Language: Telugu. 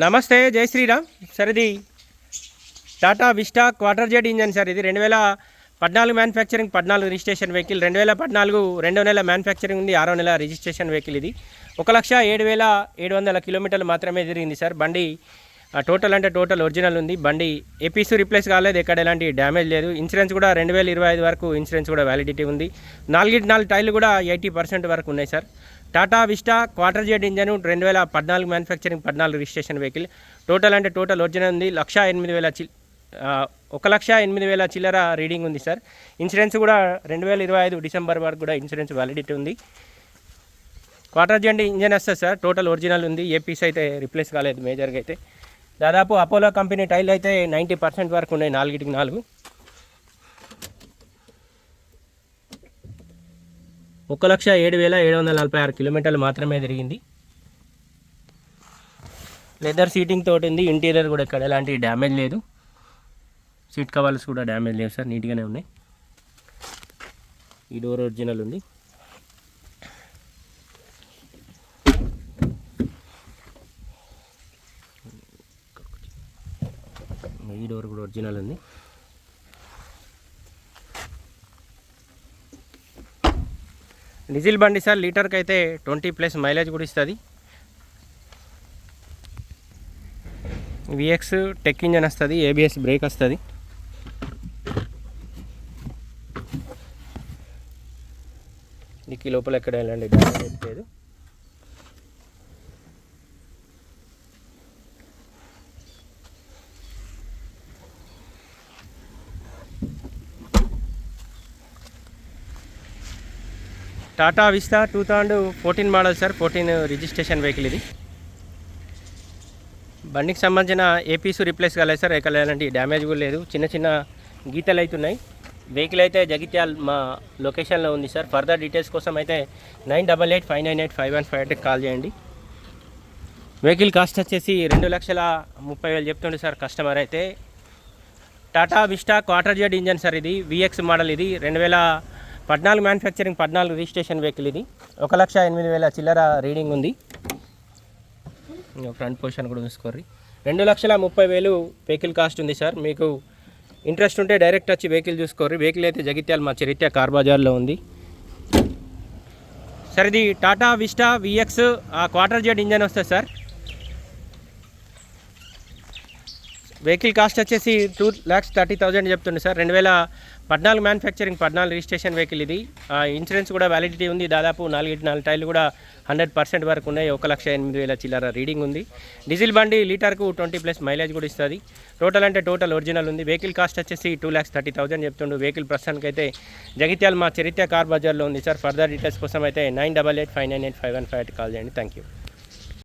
నమస్తే జై శ్రీరామ్. సార్ ఇది Tata Vista Quadrajet engine sir. ఇది రెండు వేల పద్నాలుగు మ్యానుఫ్యాక్చరింగ్ పద్నాలుగు రిజిస్ట్రేషన్ వెహికల్ రెండు వేల పద్నాలుగు రెండో నెల మ్యానుఫ్యాక్చరింగ్ ఉంది ఆరో నెల రిజిస్ట్రేషన్ వెహికల్ ఇది. ఒక లక్ష ఏడు వేల ఏడు వందల కిలోమీటర్లు మాత్రమే తిరిగింది సార్. బండి టోటల్ అంటే టోటల్ ఒరిజినల్ ఉంది. బండి ఏపీసీ రిప్లేస్ కాలేదు ఎక్కడ ఎలాంటి డ్యామేజ్ లేదు. ఇన్సూరెన్స్ కూడా రెండు వేల ఇరవై ఐదు వరకు ఇన్సూరెన్స్ కూడా వ్యాలిడిటీ ఉంది. నాలుగింటి నాలుగు టైర్లు కూడా ఎయిటీ పర్సెంట్ వరకు ఉన్నాయి sir. Tata Vista Quadrajet engine రెండు వేల పద్నాలుగు మ్యానుఫ్యాక్చరింగ్ పద్నాలుగు రిజిస్ట్రేషన్ వెహికల్. టోటల్ అంటే టోటల్ ఒరిజినల్ ఉంది. లక్ష ఎనిమిది వేల చి ఒక లక్ష ఎనిమిది వేల చిల్లర రీడింగ్ ఉంది సార్. ఇన్సూరెన్స్ కూడా రెండు వేల ఇరవై ఐదు డిసెంబర్ వరకు కూడా ఇన్సూరెన్స్ వ్యాలిడిటీ ఉంది. క్వార్టర్ జెండ్ ఇంజన్ వస్తుంది సార్. టోటల్ ఒరిజినల్ ఉంది. ఏ పీస్ అయితే రిప్లేస్ కాలేదు మేజర్గా అయితే. దాదాపు అపోలో కంపెనీ టైల్ అయితే నైంటీ పర్సెంట్ వరకు ఉన్నాయి నాలుగిటికి నాలుగు. ఒక లక్ష ఏడు వేల ఏడు వందల నలభై ఆరు కిలోమీటర్లు మాత్రమే తిరిగింది. లెదర్ సీటింగ్ తోటి ఉంది. ఇంటీరియర్ కూడా ఇక్కడ ఎలాంటి డ్యామేజ్ లేదు. సీట్ కవర్స్ కూడా డ్యామేజ్ లేవు సార్. నీట్గానే ఉన్నాయి. ఈ డోర్ ఒరిజినల్ ఉంది. ఈ డోర్ కూడా ఒరిజినల్ ఉంది. డీజిల్ బండి సార్ లీటర్కి అయితే ట్వంటీ ప్లస్ మైలేజ్ కూడా ఇస్తుంది. విఎక్స్ టెక్ ఇంజన్ వస్తుంది ఏబిఎస్ బ్రేక్ వస్తుంది. డిక్కీ లోపల ఎక్కడ వెళ్ళండి డ్యామేజ్ లేదు. Tata Vista two thousand fourteen model sir fourteen registration vehicle ఇది. బండికి సంబంధించిన ఏపీసు రిప్లేస్ కాలేదు సార్ ఎక్కడ ఎలాంటి డ్యామేజ్ కూడా లేదు. చిన్న చిన్న గీతలు అవుతున్నాయి వెహికల్ అయితే జగిత్యాల్ మా లొకేషన్లో ఉంది సార్. ఫర్దర్ డీటెయిల్స్ కోసం అయితే nine double eight five nine eight five one five ఎయిట్కి కాల్ చేయండి. వెహికల్ కాస్ట్ వచ్చేసి రెండు లక్షల ముప్పై వేలు చెప్తుండే సార్ కస్టమర్ అయితే. Tata Vista Quadrajet engine sir ఇది విఎక్స్ మోడల్ ఇది. రెండు వేల పద్నాలుగు మ్యానుఫ్యాక్చరింగ్ పద్నాలుగు రిజిస్ట్రేషన్ వెహికల్ ఇది. ఒక లక్ష ఎనిమిది వేల చిల్లర రీడింగ్ ఉంది. ఫ్రంట్ పొజిషన్ కూడా చూసుకోర్రి. రెండు లక్షల ముప్పై వేలు వెహికల్ కాస్ట్ ఉంది సార్. మీకు ఇంట్రెస్ట్ ఉంటే డైరెక్ట్ వచ్చి వెహికల్ చూసుకోర్రి. వెహికల్ అయితే జగిత్యాల మా చరిత్ర కార్ బజార్లో ఉంది. సార్ ఇది Tata Vista VX Quadrajet engine వస్తుంది సార్. వెహికల్ కాస్ట్ వచ్చేసి టూ ల్యాక్స్ థర్టీ థౌజండ్ చెప్తుంది సార్. రెండు వేల పద్నాలుగు మ్యానుఫ్యాక్చరింగ్ పద్నాలుగు రిజిస్ట్రేషన్ వెహికల్ ఇది. ఇన్సూరెన్స్ కూడా వ్యాలిడిటీ ఉంది. దాదాపు నాలుగు నాలుగు టైర్లు కూడా హండ్రెడ్ పర్సెంట్ వరకు ఉన్నాయి. ఒక లక్ష ఎనిమిది వేల చిల్లర రీడింగ్ ఉంది. డీజిల్ బండి లీటర్కు ట్వంటీ ప్లస్ మైలేజ్ కూడా ఇస్తుంది. టోటల్ అంటే టోటల్ ఒరిజినల్ ఉంది. వెహికల్ కాస్ట్ వచ్చేసి టూ ల్యాక్స్ థర్టీ థౌజండ్ చెప్తుండు. వెహికల్ ప్రస్తుతానికి అయితే జగిత్యాల మా చరిత్ర కార్ బజార్లో ఉంది సార్. ఫర్దర్ డీటెయిల్స్ కోసం అయితే nine double eight five nine eight five one five call చేయండి. Thank you